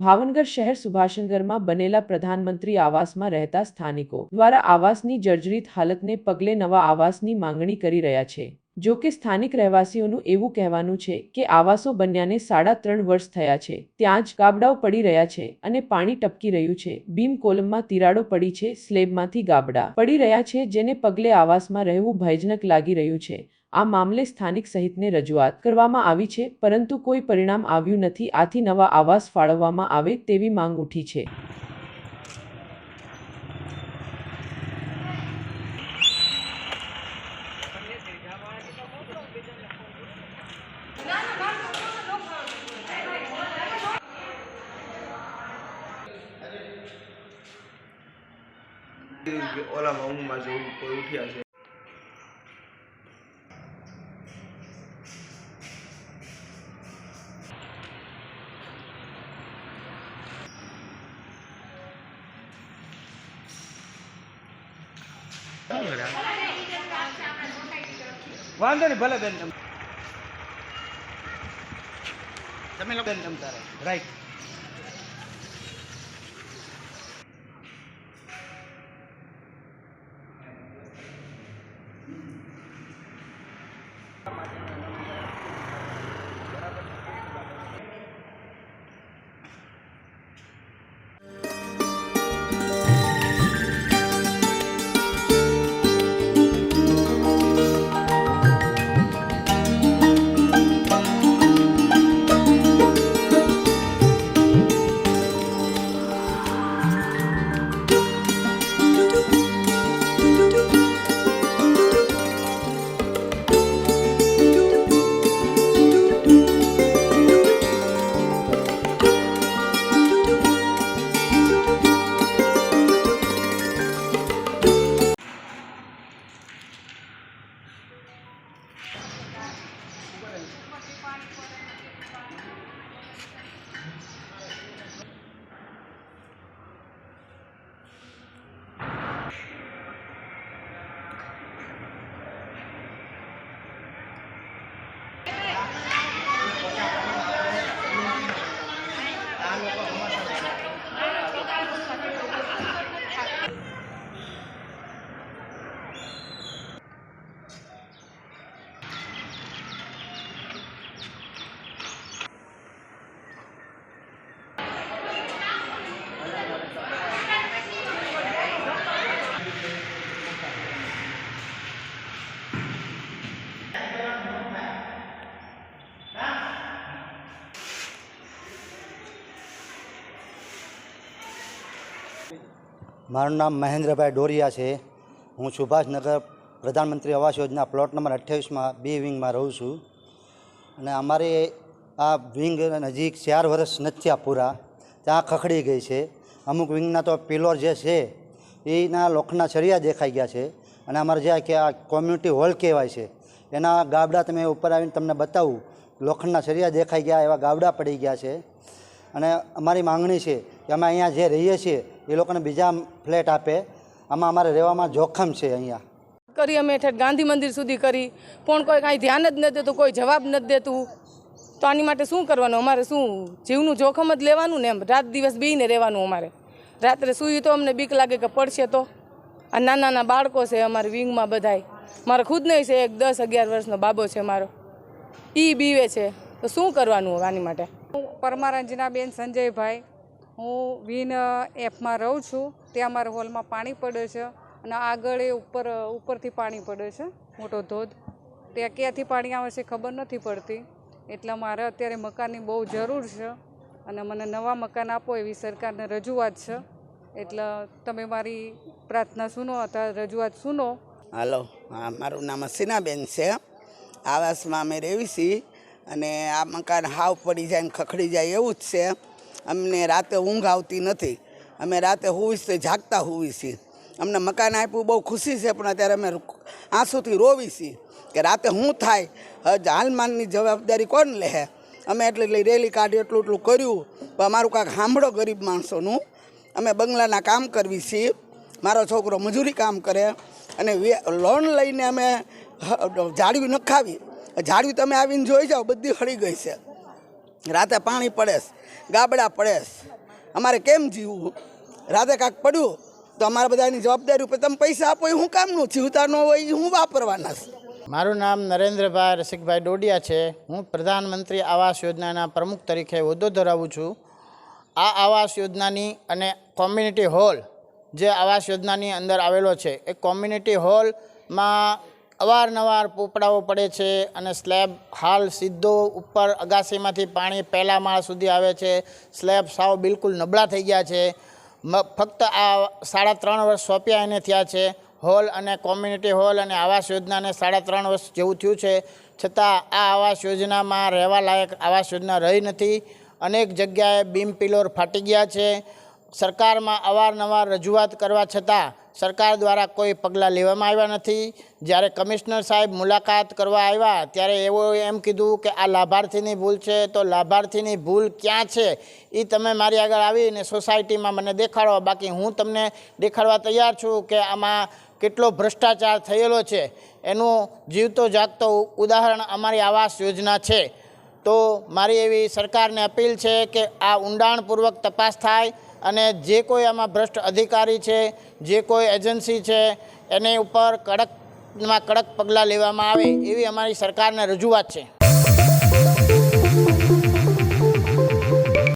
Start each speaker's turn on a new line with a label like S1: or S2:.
S1: ભાવનગર શહેર સુભાષનગરમાં બનેલા પ્રધાનમંત્રી આવાસમાં રહેતા સ્થાનિકો દ્વારા આવાસની જર્જરિત હાલતને પગલે નવા આવાસની માંગણી કરી રહ્યા છે. જો કે સ્થાનિક રહેવાસીઓનું એવું કહેવાનું છે કે આવાસો બન્યાને સાડા ત્રણ વર્ષ થયા છે. ત્યાં જ ગાબડાઓ પડી રહ્યા છે અને પાણી ટપકી રહ્યું છે. બીમ કોલમમાં તિરાડો પડી છે. સ્લેબમાંથી ગાબડા પડી રહ્યા છે, જેને પગલે આવાસમાં રહેવું ભયજનક લાગી રહ્યું છે. આ મામલે સ્થાનિક સહિતને રજૂઆત કરવામાં આવી છે, પરંતુ કોઈ પરિણામ આવ્યું નથી. આથી નવા આવાસ ફાળવવામાં આવે તેવી માંગ ઉઠી છે.
S2: ઓલામાં ઊંઘમાં જવું કોઈ ઉઠ્યા છે.
S3: વાંધો નહીં ભલે બેન તમ તમે લોકો બેન તમ તારે રાઈટ.
S4: મારું નામ મહેન્દ્રભાઈ ડોરિયા છે. હું સુભાષનગર પ્રધાનમંત્રી આવાસ યોજના પ્લોટ નંબર અઠ્યાવીસમાં બી વિંગમાં રહું છું. અને અમારે આ વિંગ નજીક ચાર વર્ષ નથી આ પૂરા ત્યાં ખખડી ગઈ છે. અમુક વિંગના તો પિલોર જે છે, એના લોખંડના સળિયા દેખાઈ ગયા છે. અને અમારે જે કે આ કોમ્યુનિટી હોલ કહેવાય છે, એના ગાબડા તમે ઉપર આવીને તમને બતાવું. લોખંડના સળિયા દેખાઈ ગયા, એવા ગાબડા પડી ગયા છે. અને અમારી માંગણી છે કે અમે અહીંયા જે રહીએ છીએ, એ લોકોને બીજા ફ્લેટ આપે. આમાં અમારે રહેવામાં જોખમ છે અહીંયા.
S5: કરી અમે ઠેઠ ગાંધી મંદિર સુધી કરી. પણ કોઈ કાંઈ ધ્યાન જ નથી દેતું કોઈ જવાબ નથી દેતું. તો આની માટે શું કરવાનું? અમારે શું જીવનું જોખમ જ લેવાનું ને એમ? રાત દિવસ બીને રહેવાનું અમારે. રાત્રે સૂઈ તો અમને બીક લાગે કે પડશે તો. આ નાના નાના બાળકો છે અમારે વિંગમાં બધાય. મારો ખુદને છે એક દસ અગિયાર વર્ષનો બાબો છે મારો. એ બીવે છે. તો શું કરવાનું આની માટે?
S6: હું પરમાર અંજનાબેન સંજયભાઈ. હું વિન એફમાં રહું છું. ત્યાં મારા હોલમાં પાણી પડે છે અને આગળ એ ઉપર ઉપરથી પાણી પડે છે, મોટો ધોધ. ત્યાં ક્યાંથી પાણી આવે છે ખબર નથી પડતી. એટલે મારે અત્યારે મકાનની બહુ જરૂર છે અને મને નવા મકાન આપો એવી સરકારને રજૂઆત છે. એટલે તમે મારી પ્રાર્થના સુનો અથવા રજૂઆત સુનો.
S7: હાલો, હા, મારું નામ હસીનાબેન છે. આવાસમાં અમે રહેવી છીએ. અને આ મકાન હાવ પડી જાય ને ખખડી જાય એવું જ છે. અમને રાતે ઊંઘ આવતી નથી. અમે રાતે હુવીશ તો જાગતા હોવી છીએ. અમને મકાન આપ્યું બહુ ખુશી છે, પણ અત્યારે અમે આંસુથી રોવી છીએ કે રાતે શું થાય? હજ હાલમાનની જવાબદારી કોણ લે? અમે એટલે રેલી કાઢી, એટલું એટલું કર્યું. પણ અમારું કાંઈક સાંભળો ગરીબ માણસોનું. અમે બંગલાના કામ કરવી છીએ. મારો છોકરો મજૂરી કામ કરે. અને લોન લઈને અમે ઝાડવી નખાવી. ઝાડવી તમે આવીને જોઈ જાઓ, બધી હળી ગઈ છે. રાતે પાણી પડે ગાબડા પડે અમારે કેમ જીવવું? રાતે કાંક પડ્યું તો અમારા બધાની જવાબદારી ઉપર તમે પૈસા આપો, એ હું કામનું જીવતા ન હોય એ હું વાપરવાના છે?
S8: મારું નામ નરેન્દ્રભાઈ રસિકભાઈ ડોડિયા છે. હું પ્રધાનમંત્રી આવાસ યોજનાના પ્રમુખ તરીકે હોદ્દો ધરાવું છું. આ આવાસ યોજનાની અને કોમ્યુનિટી હોલ જે આવાસ યોજનાની અંદર આવેલો છે, એ કોમ્યુનિટી હોલમાં અવારનવાર પોપડાઓ પડે છે અને સ્લેબ હાલ સીધો ઉપર અગાસીમાંથી પાણી પહેલા માળ સુધી આવે છે. સ્લેબ સાવ બિલકુલ નબળા થઈ ગયા છે. ફક્ત આ સાડા ત્રણ વર્ષ સોંપ્યા એને થયા છે. હોલ અને કોમ્યુનિટી હોલ અને આવાસ યોજનાને સાડા ત્રણ વર્ષ જેવું થયું છે. છતાં આ આવાસ યોજનામાં રહેવા લાયક આવાસ યોજના રહી નથી. અનેક જગ્યાએ બીમ પિલોર ફાટી ગયા છે. સરકારમાં અવારનવાર રજૂઆત કરવા છતાં સરકાર દ્વારા કોઈ પગલાં લેવામાં આવ્યા નથી. જ્યારે કમિશનર સાહેબ મુલાકાત કરવા આવ્યા, ત્યારે એવો એમ કીધું કે આ લાભાર્થીની ભૂલ છે, તો લાભાર્થીની ભૂલ ક્યાં છે? એ તમે મારી આગળ આવીને સોસાયટીમાં મને દેખાડો. બાકી હું તમને દેખાડવા તૈયાર છું કે આમાં કેટલો ભ્રષ્ટાચાર થયેલો છે. એનું જીવતો જાગતો ઉદાહરણ અમારી આવાસ યોજના છે. તો મારી એવી સરકારને અપીલ છે કે આ ઊંડાણપૂર્વક તપાસ થાય. અને જે કોઈ આમાં ભ્રષ્ટ અધિકારી છે, જે કોઈ એજન્સી છે, એની ઉપર કડકમાં કડક પગલાં લેવામાં આવે એવી અમારી સરકારને રજૂઆત છે.